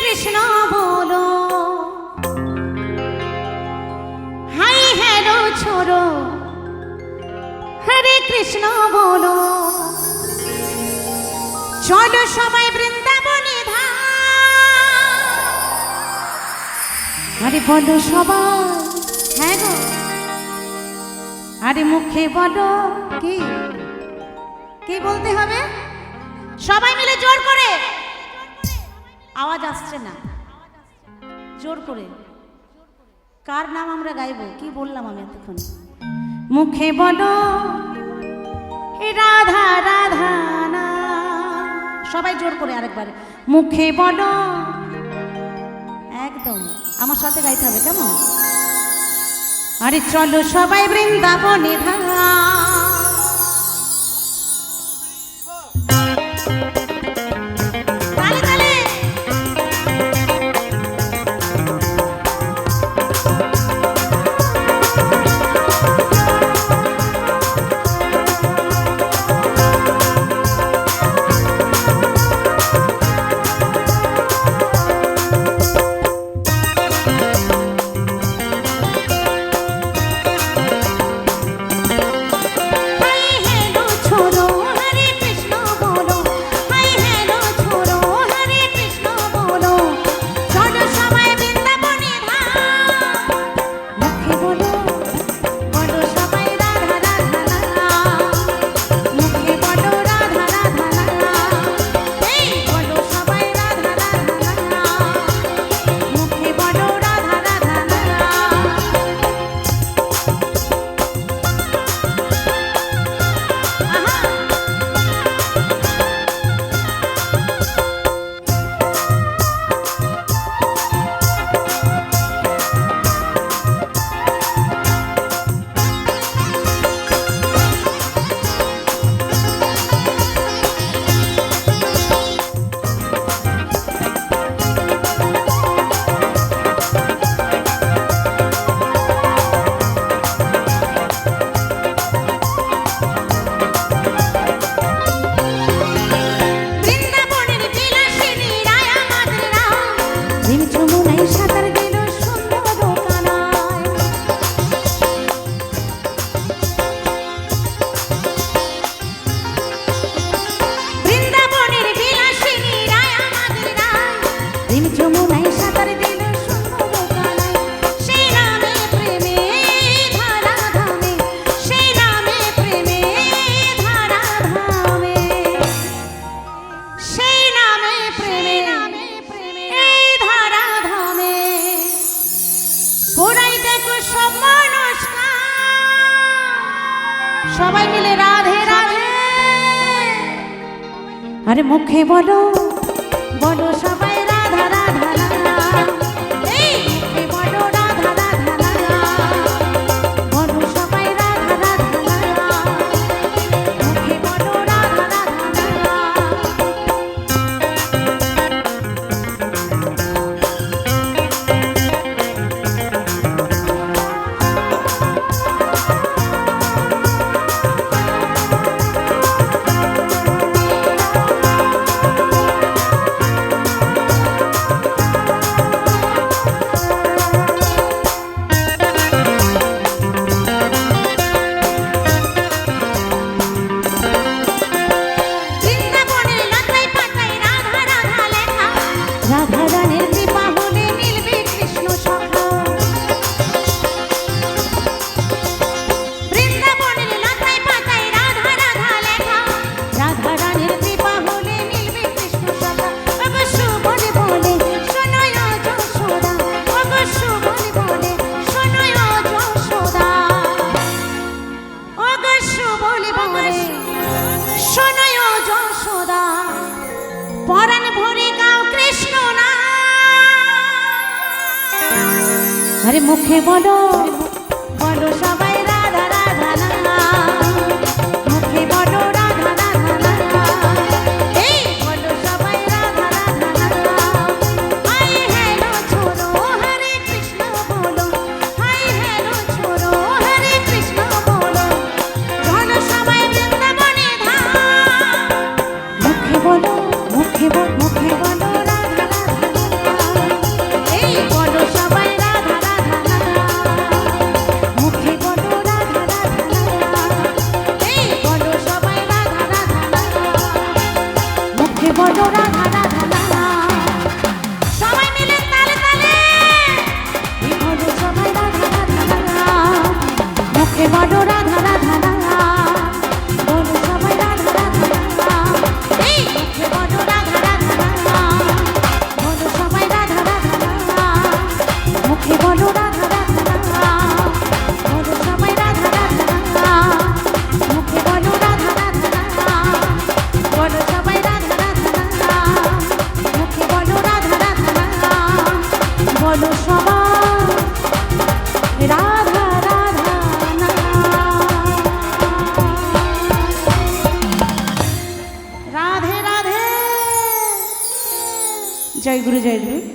কৃষ্ণ বলো। Hi hello ছোড়ো। হরে কৃষ্ণ বলো। চলো সবাই বৃন্দাবনে আরে বলো সবাই। হ্যাঁ গো। আরে মুখে বলো কি? কি বলতে হবে? সবাই মিলে জোর করে। আওয়াজ আসছে না। জোর করে। কার নাম আমরা গাইব? কি বললাম আমি এতক্ষণ? মুখে বলো রাধা রাধা, না। সবাই জোর করে আরেকবার। মুখে বলো। একদম। আমার সাথে গাইতে হবে, কেমন? আরে চলো সবাই বৃন্দাবনে ধারা সবাই মিলে রাধে রাধে। আরে মুখে বলো বলো সব আরে মুখে বলো বলো সব রাধে